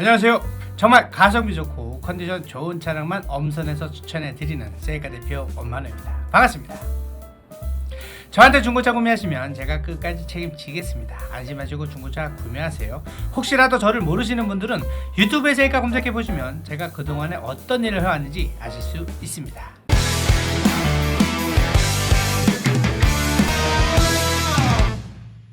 안녕하세요. 정말 가성비 좋고 컨디션 좋은 차량만 엄선해서 추천해 드리는 세이카 대표 원만우입니다. 반갑습니다. 저한테 중고차 구매하시면 제가 끝까지 책임지겠습니다. 안심하시고 중고차 구매하세요. 혹시라도 저를 모르시는 분들은 유튜브에 세이카 검색해 보시면 제가 그동안에 어떤 일을 해왔는지 아실 수 있습니다.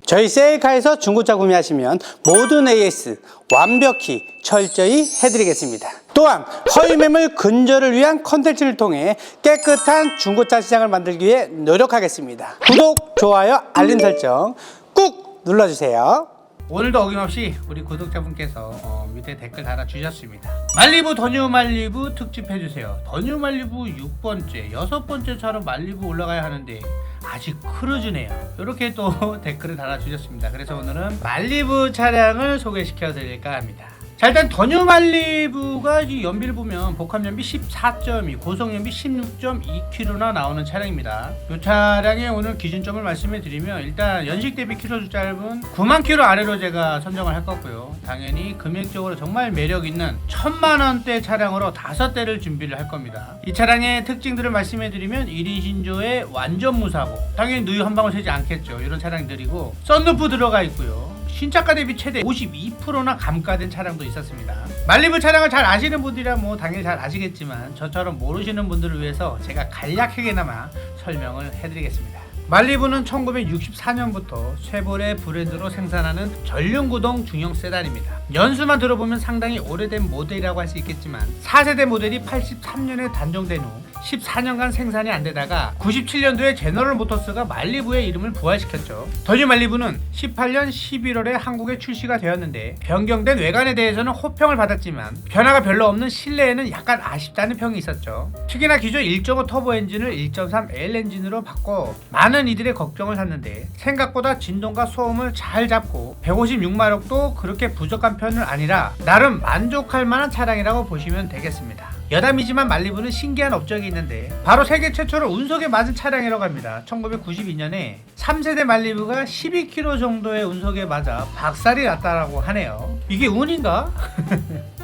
저희 세이카에서 중고차 구매하시면 모든 AS 완벽히 철저히 해드리겠습니다. 또한 허위 매물 근절을 위한 컨텐츠를 통해 깨끗한 중고차 시장을 만들기 위해 노력하겠습니다. 구독, 좋아요, 알림 설정 꾹 눌러주세요. 오늘도 어김없이 우리 구독자분께서 어, 밑에 댓글 달아주셨습니다. 말리부 더뉴 말리부 특집 해주세요. 더뉴 말리부 6번째, 여섯 번째처럼 말리부 올라가야 하는데 아직 크루즈네요. 이렇게 또 댓글을 달아주셨습니다. 그래서 오늘은 말리부 차량을 소개시켜 드릴까 합니다. 자 일단 더뉴 말리부가 이 연비를 보면 복합 연비 14.2, 고속 연비 16.2km나 나오는 차량입니다. 이 차량의 오늘 기준점을 말씀해 드리면 일단 연식 대비 키로수 짧은 9만 킬로 아래로 제가 선정을 할 거고요. 당연히 금액적으로 정말 매력 있는 천만 원대 차량으로 다섯 대를 준비를 할 겁니다. 이 차량의 특징들을 말씀해 드리면 1인 신조의 완전 무사고 당연히 누유 한 방울 새지 않겠죠. 이런 차량들이고 썬루프 들어가 있고요. 신차가 대비 최대 52%나 감가된 차량도 있었습니다. 말리부 차량을 잘 아시는 분들이야 뭐 당연히 잘 아시겠지만 저처럼 모르시는 분들을 위해서 제가 간략하게나마 설명을 해드리겠습니다. 말리부는 1964년부터 쉐보레 브랜드로 생산하는 전륜구동 중형 세단입니다. 연수만 들어보면 상당히 오래된 모델이라고 할 수 있겠지만 4세대 모델이 83년에 단종된 후 14년간 생산이 안 되다가 97년도에 제너럴 모터스가 말리부의 이름을 부활시켰죠. 더뉴 말리부는 18년 11월에 한국에 출시가 되었는데 변경된 외관에 대해서는 호평을 받았지만 변화가 별로 없는 실내에는 약간 아쉽다는 평이 있었죠. 특히나 기존 1.5 터보 엔진을 1.3 L 엔진으로 바꿔 많은 이들의 걱정을 샀는데 생각보다 진동과 소음을 잘 잡고 156마력도 그렇게 부족한 편은 아니라 나름 만족할 만한 차량이라고 보시면 되겠습니다. 여담이지만 말리부는 신기한 업적이 있는데 바로 세계 최초로 운석에 맞은 차량이라고 합니다. 1992년에 3세대 말리부가 12km 정도의 운석에 맞아 박살이 났다라고 하네요. 이게 운인가?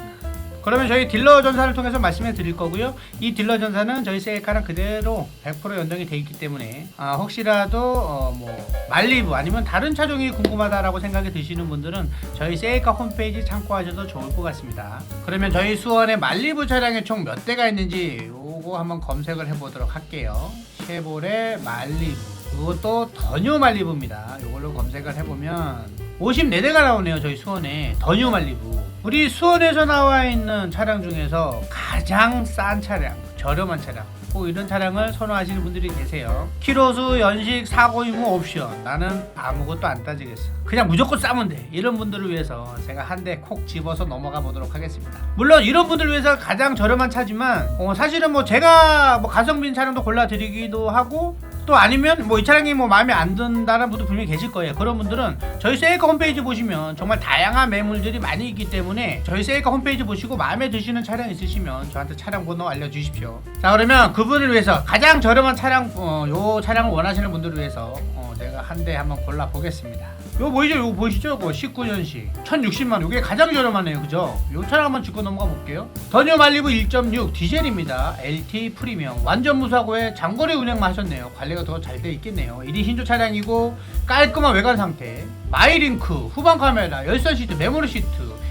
그러면 저희 딜러 전사를 통해서 말씀해 드릴 거고요. 이 딜러 전사는 저희 세이카랑 그대로 100% 연동이 돼 있기 때문에 아, 혹시라도 어, 뭐 말리부 아니면 다른 차종이 궁금하다라고 생각이 드시는 분들은 저희 세이카 홈페이지 참고하셔도 좋을 것 같습니다. 그러면 저희 수원에 말리부 차량이 총 몇 대가 있는지 요거 한번 검색을 해보도록 할게요. 쉐보레 말리부 그것도 더뉴 말리부입니다. 요걸로 검색을 해보면 54대가 나오네요. 저희 수원에 더 뉴 말리부 우리 수원에서 나와 있는 차량 중에서 가장 싼 차량, 저렴한 차량. 꼭 이런 차량을 선호하시는 분들이 계세요. 키로수, 연식, 사고 유무 옵션. 나는 아무것도 안 따지겠어. 그냥 무조건 싸면 돼. 이런 분들을 위해서 제가 한 대 콕 집어서 넘어가 보도록 하겠습니다. 물론 이런 분들을 위해서 가장 저렴한 차지만 어, 사실은 뭐 제가 뭐 가성비 차량도 골라드리기도 하고 또 아니면 뭐 이 차량이 뭐 마음에 안 든다는 분도 분명히 계실 거예요. 그런 분들은 저희 세이카 홈페이지 보시면 정말 다양한 매물들이 많이 있기 때문에 저희 세이카 홈페이지 보시고 마음에 드시는 차량 있으시면 저한테 차량 번호 알려주십시오. 자 그러면 그분을 위해서 가장 저렴한 차량 어, 요 차량을 원하시는 분들을 위해서 어, 제가 한 대 한번 골라 보겠습니다. 요 보이죠? 요 보이시죠? 그 19년식 1060만 원. 요게 가장 저렴하네요. 그죠? 요 차량 한번 짚고 넘어가 볼게요. 더뉴 말리부 1.6 디젤입니다. LT 프리미엄. 완전 무사고에 장거리 운행만 하셨네요. 관리 가 더 잘 돼 있겠네요. 1인 신조 차량이고 깔끔한 외관 상태. 마이링크, 후방 카메라, 열선 시트, 메모리 시트,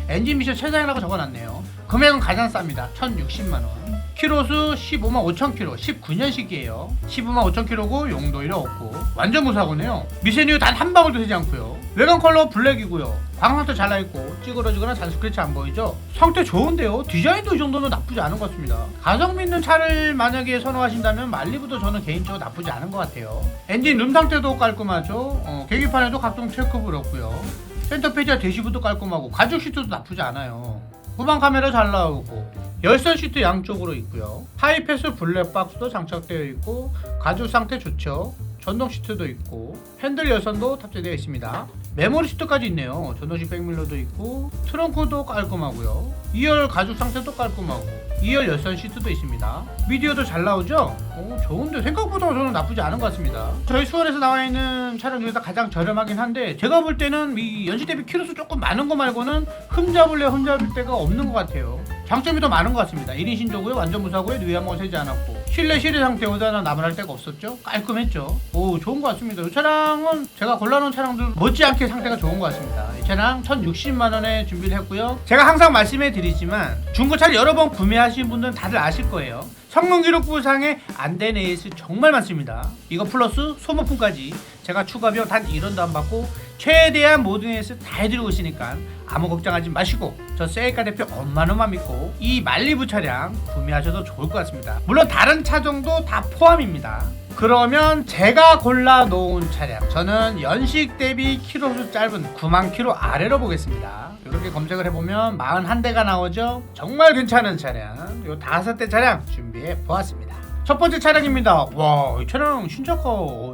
엔진 미션 최상이라고 적어놨네요. 금액은 가장 쌉니다. 1060만 원. 키로수 15만 5천 킬로. 19년식이에요. 15만 5천 킬로고 용도일이 없고. 완전 무사고네요. 미세뉴 단한 방울도 되지 않고요. 외관 컬러 블랙이고요. 광상도 잘 나있고 찌그러지거나 잔 스크래치 안 보이죠? 상태 좋은데요? 디자인도 이 정도는 나쁘지 않은 것 같습니다. 가성비 있는 차를 만약에 선호하신다면 말리부도 저는 개인적으로 나쁘지 않은 것 같아요. 엔진 룸 상태도 깔끔하죠? 어, 계기판에도 각종 체크볼 없고요. 센터 페이지와 대시브도 깔끔하고 가죽 시트도 나쁘지 않아요 후방 카메라 잘 나오고 열선 시트 양쪽으로 있고요. 하이패스 블랙박스도 장착되어 있고 가죽 상태 좋죠. 전동 시트도 있고 핸들 열선도 탑재되어 있습니다. 메모리 시트까지 있네요. 전동식 백밀러도 있고 트렁크도 깔끔하고요. 2열 가죽 상태도 깔끔하고 2열 열선 시트도 있습니다. 미디어도 잘 나오죠? 오, 좋은데 생각보다 저는 나쁘지 않은 것 같습니다. 저희 수원에서 나와 있는 차량 중에서 가장 저렴하긴 한데 제가 볼 때는 이 연식 대비 키로수 조금 많은 거 말고는 흠잡을래 흠잡을 데가 없는 것 같아요. 장점이 더 많은 것 같습니다. 1인 신조고요, 완전 무사고요, 누이 한 번 세지 않았고 실내 실외 상태보다는 나무랄 데가 없었죠. 깔끔했죠. 오 좋은 것 같습니다. 이 차량은 제가 골라놓은 차량들 못지않게 상태가 좋은 것 같습니다. 이 차량 1,060만 원에 준비를 했고요. 제가 항상 말씀해 드리지만 중고차를 여러 번 구매하신 분들은 다들 아실 거예요. 성능 기록부상에 안 된 AS 정말 많습니다. 이거 플러스 소모품까지 제가 추가 비용 단 1원도 안 받고 최대한 모든 AS 다 해드리고 있으니까 아무 걱정하지 마시고 저 세이카 대표 엄마너만 믿고 이 말리부 차량 구매하셔도 좋을 것 같습니다. 물론 다른 차종도 다 포함입니다. 그러면 제가 골라 놓은 차량 저는 연식 대비 키로수 짧은 9만 키로 아래로 보겠습니다. 이렇게 검색을 해보면 41대가 나오죠. 정말 괜찮은 차량 요 다섯 대 차량 준비해 보았습니다. 첫 번째 차량입니다. 와, 이 차량 신차가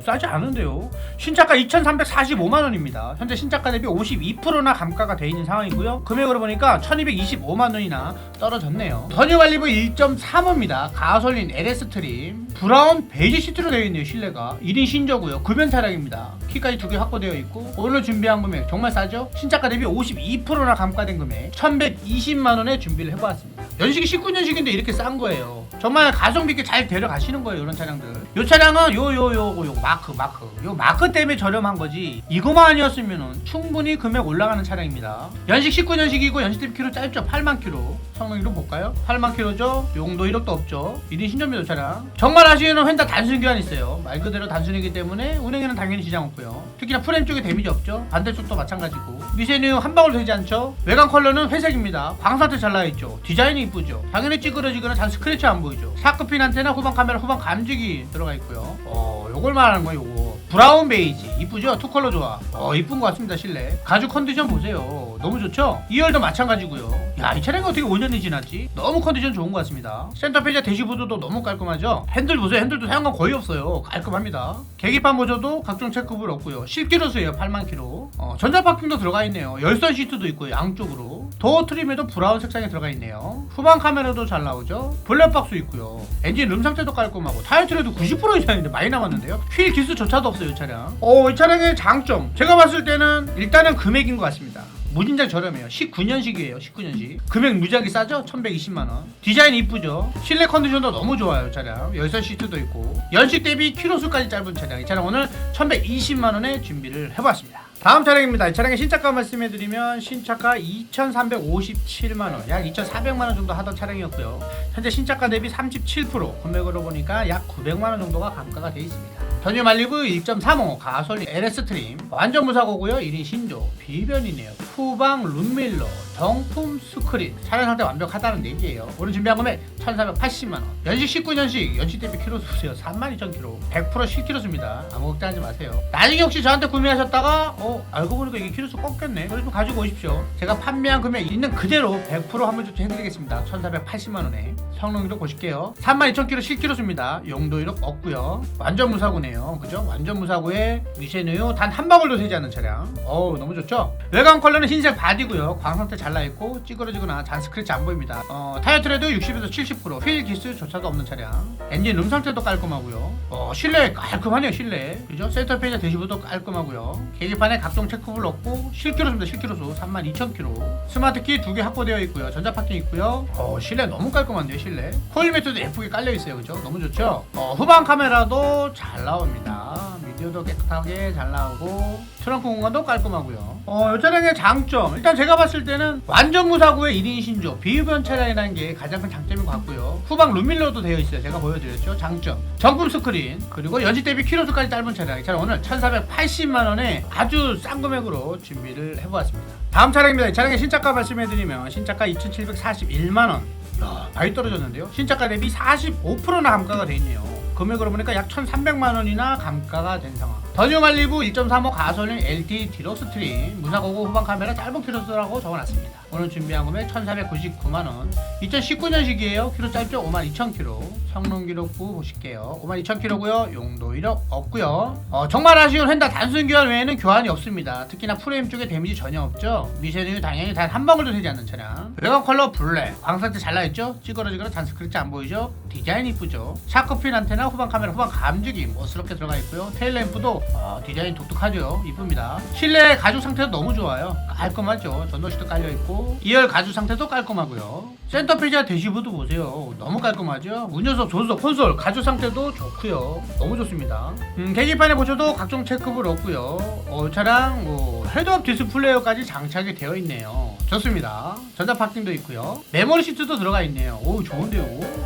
싸지 않은데요. 신차가 2,345만 원입니다. 현재 신차가 대비 52%나 감가가 돼 있는 상황이고요. 금액으로 보니까 1,225만 원이나 떨어졌네요. 전유 관리부 1.35입니다. 가솔린 LS 트림, 브라운 베이지 시트로 되어 있네요. 실내가 1인 신저고요. 급연 차량입니다. 키까지 두 개 확보되어 있고 오늘 준비한 금액 정말 싸죠? 신차가 대비 52%나 감가된 금액 1,120만 원에 준비를 해보았습니다. 연식이 19년식인데 이렇게 싼 거예요. 정말 가성비 있게 잘 데려가시는 거예요. 이런 차량들. 요 차량은 요 요요요 마크 마크 요 마크 때문에 저렴한 거지. 이거만 아니었으면 충분히 금액 올라가는 차량입니다. 연식 19년식이고 연식 대비 키로 짧죠. 8만 키로. 성능 이름 볼까요? 8만 키로죠. 용도 이력도 없죠. 1인 신전미도 차량. 정말 하시는 휀다 단순 교환 있어요. 말 그대로 단순이기 때문에 운행에는 당연히 지장 없고요. 특히나 프레임 쪽에 데미지 없죠. 반대쪽도 마찬가지고. 미세뉴 한 방울 되지 않죠. 외관 컬러는 회색입니다. 광상태 잘 나와있죠. 디자인이 이쁘죠. 당연히 찌그러지거나 잔 스크래치 안 보이죠. 사크핀 안테나 후방 카메라 후방 감지기 들어가 있고요. 어, 요걸 말하는 거예요. 요거. 브라운 베이지 이쁘죠? 투 컬러 좋아. 어 이쁜 것 같습니다 실내. 가죽 컨디션 보세요. 너무 좋죠? 2열도 마찬가지고요. 야 이 차량이 어떻게 5년이 지났지? 너무 컨디션 좋은 것 같습니다. 센터페이지 대시보드도 너무 깔끔하죠? 핸들 보세요. 핸들도 사용감 거의 없어요. 깔끔합니다. 계기판 보조도 각종 체크불 없고요. 실기로수예요 8만 킬로. 어, 전자 파킹도 들어가 있네요. 열선 시트도 있고요 양쪽으로. 도어 트림에도 브라운 색상이 들어가 있네요. 후방 카메라도 잘 나오죠? 블랙박스 있고요. 엔진 룸 상태도 깔끔하고 타이어 트레도 90% 이상인데 많이 남았는데요. 휠 기수조차도 없어요 이 차량. 어, 이 차량의 장점 제가 봤을 때는 일단은 금액인 것 같습니다. 무진장 저렴해요. 19년식이에요. 19년식. 금액 무지하게 싸죠? 1120만 원. 디자인 이쁘죠? 실내 컨디션도 너무 좋아요. 이 차량. 열선 시트도 있고. 연식 대비 키로수까지 짧은 차량. 이 차량 오늘 1120만 원에 준비를 해봤습니다. 다음 차량입니다. 이 차량의 신차가 말씀해드리면 신차가 2,357만 원, 약 2,400만 원 정도 하던 차량이었고요. 현재 신차가 대비 37% 금액으로 보니까 약 900만 원 정도가 감가가 돼 있습니다. 전유 말리부 1.35 가솔린 LS 트림 완전 무사고고요. 1인 신조 비변이네요. 후방 룸밀러 정품 스크린. 차량 상태 완벽하다는 얘기예요. 오늘 준비한 금액 1480만원. 연식 19년식 연식 대비 키로 수세요. 32,000km 100% 실키로수입니다. 아무 걱정하지 마세요. 나중에 혹시 저한테 구매하셨다가 어 알고 보니까 이게 키로수 꺾였네. 그래서 가지고 오십시오. 제가 판매한 금액 있는 그대로 100% 환불 조치 해드리겠습니다. 1480만원에. 성능도 보실게요. 32,000km 실키로수입니다. 용도 이력 없고요. 완전 무사고네요. 그죠? 완전 무사고에 미쉐누유 단한 방울도 새지 않는 차량. 어우 너무 좋죠? 외관 컬러는 흰색 바디고요. 광상태 잘 나있고 찌그러지거나 잔 스크래치 안 보입니다. 어, 타이어 트레드 60에서 70%휠 기스조차도 없는 차량. 엔진 룸 상태도 깔끔하고요. 어, 실내 깔끔하네요 실내. 그죠? 센터 페이지 대시보도 깔끔하고요. 계기판에 각종 체크불 없고 실키로수입니다 실키로수. 32,000km 스마트키 두 개 확보되어 있고요. 전자 파킹 있고요. 어, 실내 너무 깔끔한데요 실내? 코일 매트도 예쁘게 깔려 있어요. 그죠? 너무 좋죠? 어, 후방 카메라도 잘 나옵니다 미디어도 깨끗하게 잘 나오고 트렁크 공간도 깔끔하고요. 어, 이 차량의 장점. 일단 제가 봤을 때는 완전 무사고의 1인 신조 비흡연 차량이라는 게 가장 큰 장점인 것 같고요. 후방 룸밀러도 되어 있어요. 제가 보여드렸죠. 장점. 정품 스크린 그리고 연식 대비 키로수까지 짧은 차량 이 차량 오늘 1480만원에 아주 싼 금액으로 준비를 해보았습니다. 다음 차량입니다. 이 차량의 신차가 말씀해드리면 신차가 2741만원. 야, 많이 떨어졌는데요. 신차가 대비 45%나 감가가 돼 있네요. 금액으로 보니까 약 1,300만 원이나 감가가 된 상황. 더뉴 말리부 1.35 가솔린 LT 디럭 스 트림 무사고고 후방 카메라 짧은 키로수라고 적어놨습니다. 오늘 준비한 금액 1,499만 원. 2019년식이에요. 키로 짧죠? 52,000km. 성능 기록부 보실게요. 52,000km고요. 용도 이력 없고요. 어, 정말 아쉬운 헨다 단순 교환 외에는 교환이 없습니다. 특히나 프레임 쪽에 데미지 전혀 없죠. 미세는 당연히 단 한 방울도 되지 않는 차량. 외관 컬러 블랙. 광상태 잘 나있죠? 찌그러지거나 잔스크래치 안 보이죠? 디자인 이쁘죠? 샤크핀 안테나 후방 카메라 후방 감지기 멋스럽게 들어가 있고요. 테일 램프도 어, 디자인 독특하죠? 이쁩니다. 실내 가죽 상태도 너무 좋아요. 깔끔하죠? 전도시도 깔려 있고 2열 가죽 상태도 깔끔하고요. 센터 페이지와 대시보드 보세요. 너무 깔끔하죠? 운전석, 조수석, 콘솔 가죽 상태도 좋고요. 너무 좋습니다. 음, 계기판에 보셔도 각종 체크볼 없고요. 어, 이 차량 뭐 헤드업 디스플레이어까지 장착이 되어 있네요. 좋습니다. 전자 파킹도 있고요. 메모리 시트도 들어가 있네요. 오 좋은데요.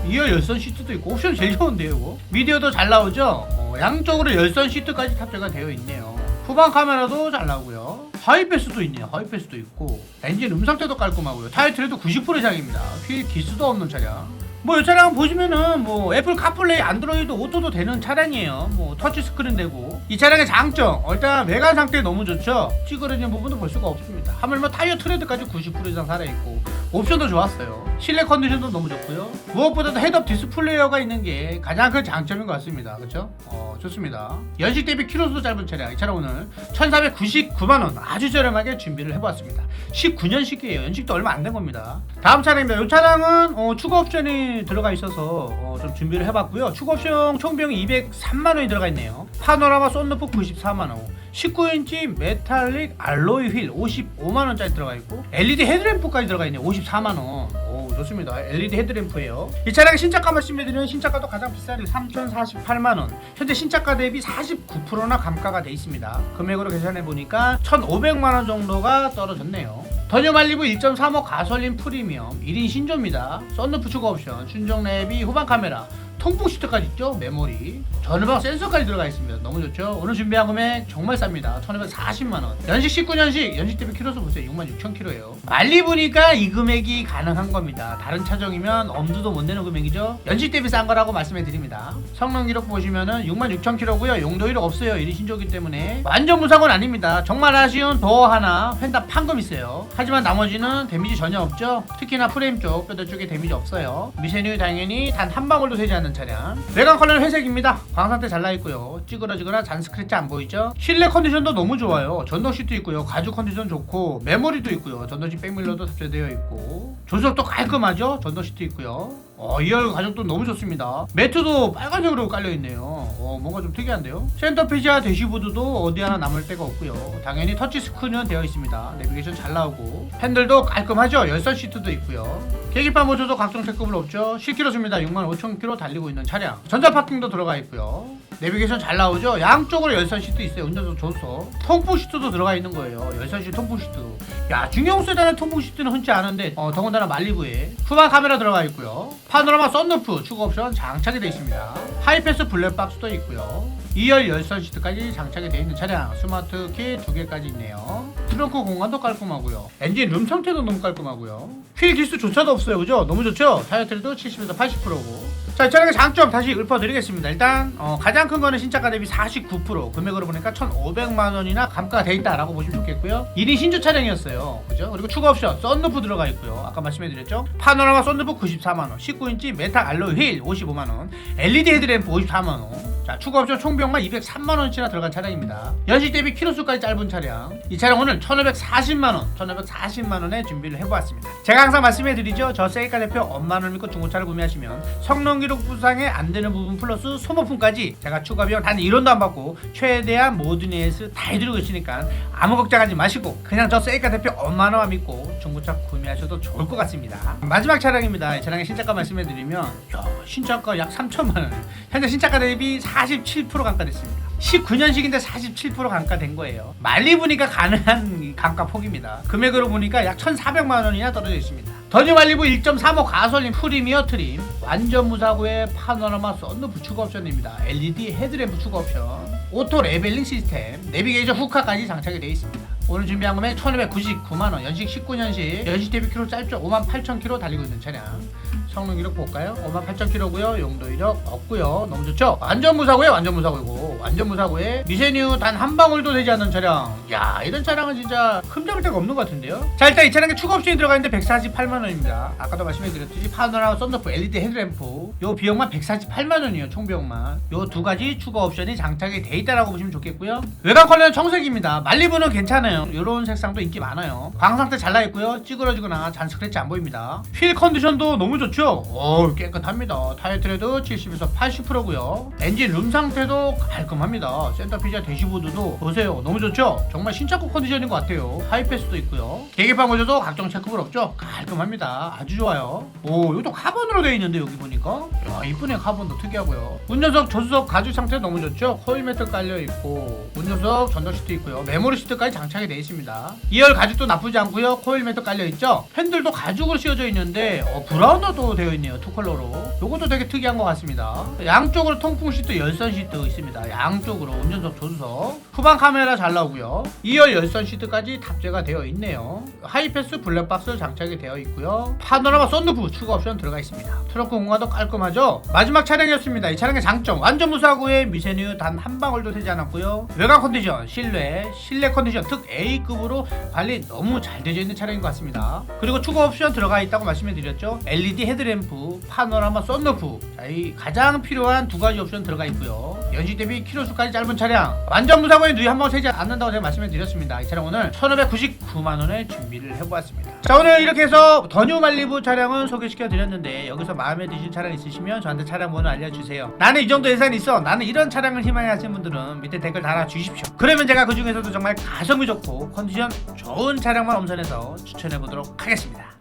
2열 열선 시트도 있고 옵션 제일 좋은데요. 미디어도 잘 나오죠? 어, 양쪽으로 열선 시트까지 탑재가 되어 있네요. 후방 카메라도 잘 나오고요. 하이패스도 있네요. 하이패스도 있고 엔진 음 상태도 깔끔하고요. 타이어 트레도 90% 이상입니다. 휠 기스도 없는 차량. 뭐 이 차량 보시면은 뭐 애플 카플레이 안드로이드 오토도 되는 차량이에요. 뭐 터치 스크린 되고 이 차량의 장점 어, 일단 외관 상태 너무 좋죠. 찌그러진 부분도 볼 수가 없습니다. 하물며 타이어 트레드까지 90% 이상 살아 있고 옵션도 좋았어요. 실내 컨디션도 너무 좋고요. 무엇보다도 헤드업 디스플레이어가 있는 게 가장 큰 장점인 것 같습니다. 그렇죠? 어 좋습니다. 연식 대비 키로수도 짧은 차량 이 차량 오늘 1,499만 원 아주 저렴하게 준비를 해보았습니다. 19년식이에요. 연식도 얼마 안 된 겁니다. 다음 차량입니다. 이 차량은 어, 추가 옵션이 들어가 있어서 어, 좀 준비를 해봤고요. 추가 옵션 총 비용이 203만 원이 들어가 있네요. 파노라마 썬루프 94만 원. 19인치 메탈릭 알로이 휠 55만 원짜리 들어가 있고 LED 헤드램프까지 들어가 있네요. 54만 원. 오 좋습니다. LED 헤드램프예요. 이 차량의 신차가 말씀드리면 신차가도 가장 비싼 3,048만 원. 현재 신차가 대비 49%나 감가가 돼 있습니다. 금액으로 계산해 보니까 1,500만 원 정도가 떨어졌네요. 더뉴 말리브 1.35 가솔린 프리미엄 1인 신조입니다. 썬루프 추가 옵션, 순정 내비, 후방 카메라, 통풍 시트까지 있죠? 메모리. 전후방 센서까지 들어가 있습니다. 너무 좋죠? 오늘 준비한 금액 정말 쌉니다. 1240만원. 연식 19년식, 연식 대비 키로수 보세요. 66,000km예요. 말리 보니까 이 금액이 가능한 겁니다. 다른 차종이면 엄두도 못 내는 금액이죠? 연식 대비 싼 거라고 말씀해 드립니다. 성능 기록 보시면은 66,000km고요. 용도 이력 없어요. 1인 신조기 때문에. 완전 무사고는 아닙니다. 정말 아쉬운 도어 하나, 펜다 판금 있어요. 하지만 나머지는 데미지 전혀 없죠? 특히나 프레임 쪽, 뼈대 쪽에 데미지 없어요. 미세뉴 당연히 단 한 방울도 되지 않는 차량. 외관 컬러는 회색입니다. 광상태 잘 나있고요. 찌그러지거나 잔 스크래치 안 보이죠? 실내 컨디션도 너무 좋아요. 전동 시트 있고요. 가죽 컨디션 좋고 메모리도 있고요. 전동식 백밀러도 탑재되어 있고 조수석도 깔끔하죠? 전동 시트 있고요. 어, 2열 가죽도 너무 좋습니다. 매트도 빨간색으로 깔려있네요. 어, 뭔가 좀 특이한데요? 센터페이지와 대시보드도 어디 하나 남을 데가 없고요. 당연히 터치 스크린은 되어 있습니다. 내비게이션 잘 나오고 핸들도 깔끔하죠? 열선 시트도 있고요. 계기판 모조도 각종 체크볼 없죠? 10km입니다. 65,000km 달리고 있는 차량. 전자 파킹도 들어가 있고요. 내비게이션 잘 나오죠? 양쪽으로 열선 시트 있어요. 운전석 조수석. 통풍 시트도 들어가 있는 거예요. 열선 시트, 통풍 시트. 야, 중형 세단의 통풍 시트는 흔치 않은데 어, 더군다나 말리부에 후방 카메라 들어가 있고요. 파노라마 썬루프 추가 옵션 장착이 되어 있습니다. 하이패스 블랙박스도 있고요. 2열 열선 시트까지 장착이 되어 있는 차량 스마트 키 두 개까지 있네요. 트렁크 공간도 깔끔하고요. 엔진 룸 상태도 너무 깔끔하고요. 휠 기스조차도 없어요, 그죠? 너무 좋죠? 타이어 트일도 70에서 80%고. 자, 이 차량의 장점 다시 읊어드리겠습니다. 일단 어, 가장 큰 거는 신차가 대비 49% 금액으로 보니까 1,500만 원이나 감가가 돼 있다라고 보시면 좋겠고요. 1인 신조 차량이었어요, 그죠? 그리고 추가 옵션 썬루프 들어가 있고요. 아까 말씀해드렸죠? 파노라마 썬루프 94만 원, 19인치 메탈 알로이 휠 55만 원, LED 헤드램프 54만 원. 자, 추가 옵션 총 비용만 203만 원치나 들어간 차량입니다. 연식 대비 키로수까지 짧은 차량. 이 차량 오늘 1,540만 원, 1,540만 원에 준비를 해보았습니다. 제가 항상 말씀해드리죠. 저 세이카 대표 엄마를 믿고 중고차를 구매하시면 성능 기록 부상에 안 되는 부분 플러스 소모품까지 제가 추가 비용 단 1원도 안 받고 최대한 모든 AS 다 해드리고 있으니까 아무 걱정하지 마시고 그냥 저 세이카 대표 엄마만 믿고 중고차 구매하셔도 좋을 것 같습니다. 마지막 차량입니다. 이 차량의 신차가 말씀해드리면 야, 신차가 약 3천만 원. 현재 신차가 대비 47% 감가됐습니다. 19년식인데 47% 감가된 거예요. 말리 보니까 가능한 이 감가 폭입니다. 금액으로 보니까 약 1,400만 원이나 떨어져 있습니다. 더뉴 말리부 1.35 가솔린 프리미어 트림 완전 무사고의 파노라마 썬루프 추가 옵션입니다. LED 헤드램프 추가 옵션 오토 레벨링 시스템 내비게이션 후카까지 장착이 되어 있습니다. 오늘 준비한 금액 1,599만원 연식 19년식 연식 대비 키로 짧죠 58,000km 달리고 있는 차량 성능 이력 볼까요? 58,000km고요. 용도 이력 없고요. 너무 좋죠? 완전 무사고요. 완전 무사고이고 완전 무사고에 미세뉴 단 한 방울도 되지 않는 차량. 야 이런 차량은 진짜 흠잡을 데가 없는 것 같은데요? 자 일단 이 차량에 추가 옵션이 들어가 있는데 148만 원입니다. 아까도 말씀드렸듯이 파노라마 썬루프 LED 헤드램프 요 비용만 148만 원이에요. 총 비용만. 요 두 가지 추가 옵션이 장착이 돼 있다라고 보시면 좋겠고요. 외관 컬러는 청색입니다. 말리부는 괜찮아요. 요런 색상도 인기 많아요. 광 상태 잘 나 있고요. 찌그러지거나 잔 스크래치 안 보입니다. 휠 컨디션도 너무 좋죠. 어 깨끗합니다. 타이어 트레드 70에서 80%고요. 엔진 룸 상태도 깔끔합니다. 센터 피자 대시보드도 보세요. 너무 좋죠. 정말 신차급 컨디션인 것 같아요. 하이패스도 있고요. 계기판 구조도 각종 체크볼 없죠. 깔끔합니다. 아주 좋아요. 오 이것도 카본으로 되어 있는데 여기 보니까 야 이쁘네 카본도 특이하고요. 운전석 조수석 가죽 상태 너무 좋죠. 코일 매트 깔려 있고 운전석 전동 시트 있고요. 메모리 시트까지 장착이 되어 있습니다. 2열 가죽도 나쁘지 않고요. 코일 매트 깔려 있죠. 팬들도 가죽으로 씌워져 있는데 어, 브라운 되어 있네요. 투 컬러로. 요것도 되게 특이한 것 같습니다. 양쪽으로 통풍 시트 열선 시트 있습니다. 양쪽으로 운전석 조수석. 후방 카메라 잘 나오고요. 2열 열선 시트까지 탑재가 되어 있네요. 하이패스 블랙박스 장착이 되어 있고요. 파노라마 썬루프 추가 옵션 들어가 있습니다. 트렁크 공간도 깔끔하죠. 마지막 차량이었습니다. 이 차량의 장점 완전 무사고에 미세누 단 한 방울도 되지 않았고요. 외관 컨디션, 실내, 실내 컨디션 특 A급으로 관리 너무 잘 되어 있는 차량인 것 같습니다. 그리고 추가 옵션 들어가 있다고 말씀을 드렸죠. LED 헤드 램프, 파노라마 썬루프. 자, 이 가장 필요한 두 가지 옵션 들어가 있고요. 연식 대비 키로수까지 짧은 차량. 완전 무사고에 누이 한 번 세지 않는다고 제가 말씀을 드렸습니다. 이 차량 오늘 1,599만 원에 준비를 해보았습니다. 자 오늘 이렇게 해서 더뉴 말리부 차량은 소개시켜 드렸는데 여기서 마음에 드신 차량 있으시면 저한테 차량 번호 알려주세요. 나는 이 정도 예산이 있어. 나는 이런 차량을 희망해 하시는 분들은 밑에 댓글 달아주십시오. 그러면 제가 그 중에서도 정말 가성비 좋고 컨디션 좋은 차량만 엄선해서 추천해 보도록 하겠습니다.